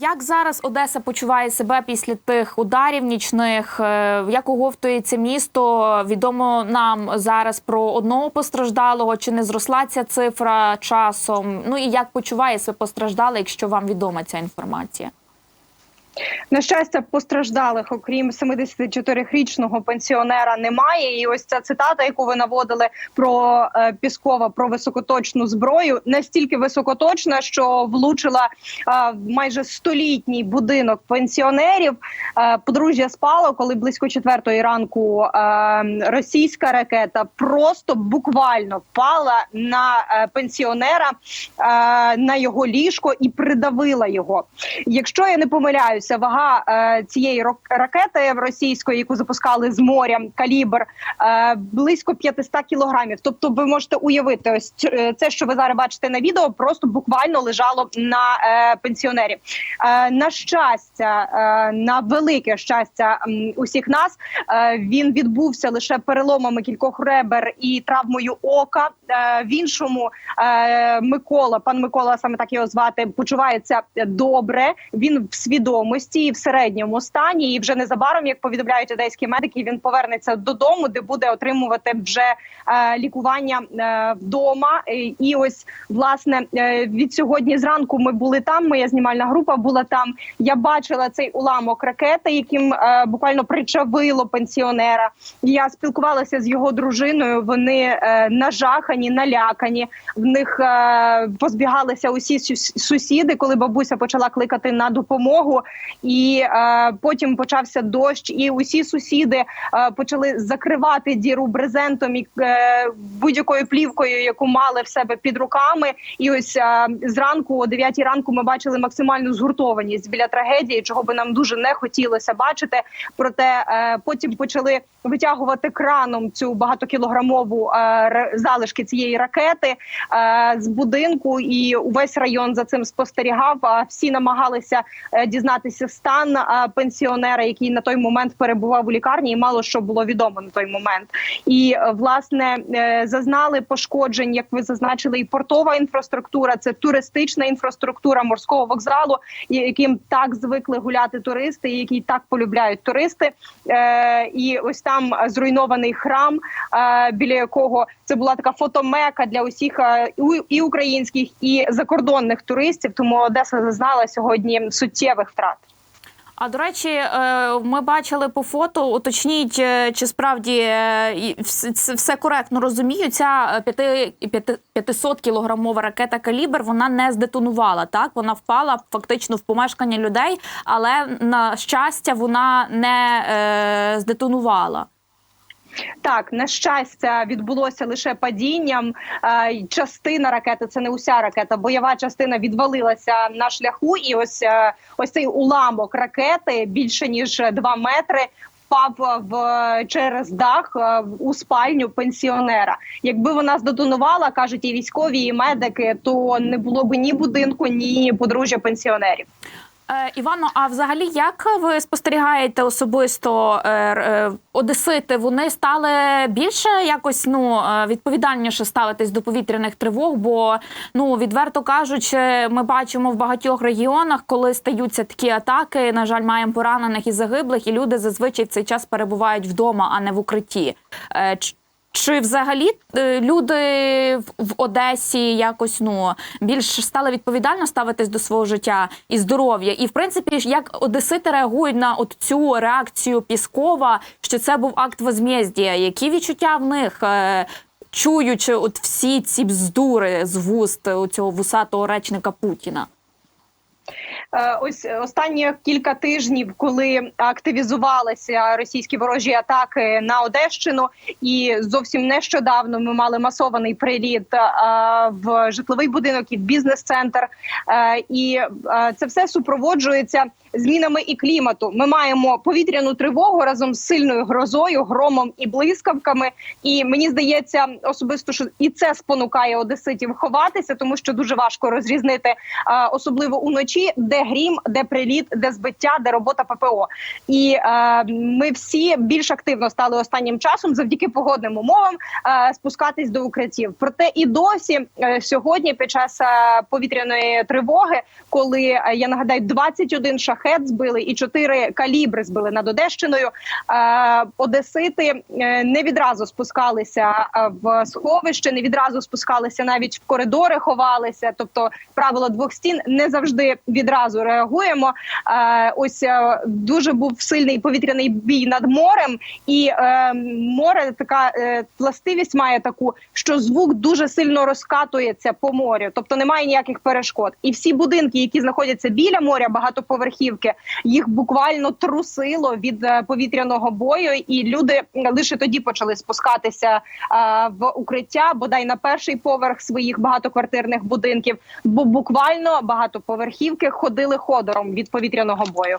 Як зараз Одеса почуває себе після тих ударів нічних? Е, Як оговтується місто? Відомо нам зараз про одного постраждалого. Чи не зросла ця цифра часом? Ну і як почуває себе постраждалий, якщо вам відома ця інформація? На щастя, постраждалих, окрім 74-річного пенсіонера, немає. І ось ця цитата, яку ви наводили про е, Піскова про високоточну зброю, настільки високоточна, що влучила е, майже столітній будинок пенсіонерів. Е, подружжя спало, коли близько четвертої ранку е, російська ракета просто буквально впала на е, пенсіонера е, на його ліжко і придавила його. Якщо я не помиляюся, вага е, цієї ракети російської, яку запускали з моря, калібр е, близько 500 кілограмів. Тобто, ви можете уявити, ось е, це, що ви зараз бачите на відео, просто буквально лежало на пенсіонері. На щастя, на велике щастя усіх нас, він відбувся лише переломами кількох ребер і травмою ока. В іншому Микола, пан Микола, саме так його звати, почувається добре. Він в свідомості і в середньому стані. І вже незабаром, як повідомляють одеські медики, він повернеться додому, де буде отримувати вже е, лікування е, вдома. І ось власне е, від сьогодні зранку ми були там. Моя знімальна група була там. Я бачила цей уламок ракети, яким буквально причавило пенсіонера. Я спілкувалася з його дружиною. Вони нажахані, налякані. В них позбігалися усі сус- сусіди, коли бабуся почала кликати на допомогу. І е, потім почався дощ, і усі сусіди е, почали закривати діру брезентом і е, будь-якою плівкою, яку мали в себе під руками. І ось е, зранку, о 9 ранку, ми бачили максимальну згуртованість біля трагедії, чого би нам дуже не хотілося бачити. Проте е, потім почали витягувати краном цю багатокілограмову е, залишки цієї ракети е, з будинку, і увесь район за цим спостерігав. А всі намагалися е, дізнатися стан е, пенсіонера, який на той момент перебував у лікарні, і мало що було відомо на той момент. І е, власне е, зазнали пошкоджень, як ви зазначили, і портова інфраструктура, це туристична інфраструктура морського вокзалу, яким так звикли гуляти туристи, і який так полюбляють туристи. Е, і ось там зруйнований храм, біля якого це була така фотомека для усіх і українських, і закордонних туристів. Тому Одеса зазнала сьогодні суттєвих втрат. А до речі, е, ми бачили по фото. Уточніть, е, чи справді е, все коректно розумію. Ця 500 кілограмова ракета калібр вона не здетонувала. Так вона впала фактично в помешкання людей, але на щастя вона не здетонувала. Так, на щастя, відбулося лише падінням. Е, Частина ракети це не уся ракета. Бойова частина відвалилася на шляху, і ось е, ось цей уламок ракети більше ніж 2 метри. Впав в через дах е, у спальню пенсіонера. Якби вона здетонувала, кажуть і військові, і медики, то не було б ні будинку, ні подружжя пенсіонерів. Е, Івано, а взагалі, як ви спостерігаєте особисто е, е, одесити? Вони стали більше якось ну відповідальніше ставитись до повітряних тривог? Бо ну відверто кажучи, ми бачимо в багатьох регіонах, коли стаються такі атаки. На жаль, маємо поранених і загиблих, і люди зазвичай в цей час перебувають вдома, а не в укритті. Е, Чи взагалі е, люди в- Одесі якось ну більш стали відповідально ставитись до свого життя і здоров'я? І в принципі, як одесити реагують на от цю реакцію Піскова, що це був акт возмездія? Які відчуття в них? е, Чуючи от всі ці бздури з вуст у цього вусатого речника Путіна? Е, Ось останні кілька тижнів, коли активізувалися російські ворожі атаки на Одещину, і зовсім нещодавно ми мали масований приліт е, в житловий будинок і в бізнес-центр. Е, І це все супроводжується змінами і клімату. Ми маємо повітряну тривогу разом з сильною грозою, громом і блискавками. І мені здається, особисто що і це спонукає одеситів ховатися, тому що дуже важко розрізнити, особливо уночі, де де грім, де приліт, де збиття, де робота ППО. І е, ми всі більш активно стали останнім часом завдяки погодним умовам е, спускатись до укриттів. Проте і досі е, сьогодні, під час е, повітряної тривоги, коли е, я нагадаю, 21 шахет збили і 4 калібри збили над Одещиною. Е, Одесити е, не відразу спускалися е, в сховище, не відразу спускалися навіть в коридори, ховалися. Тобто, правило двох стін не завжди відразу реагуємо. Е, Ось е, дуже був сильний повітряний бій над морем, і е, море така властивість має таку, що звук дуже сильно розкатується по морю, тобто немає ніяких перешкод. І всі будинки, які знаходяться біля моря, багатоповерхівки, їх буквально трусило від повітряного бою, і люди лише тоді почали спускатися в укриття, бодай на перший поверх своїх багатоквартирних будинків, бо буквально багатоповерхівки ходили ходором від повітряного бою.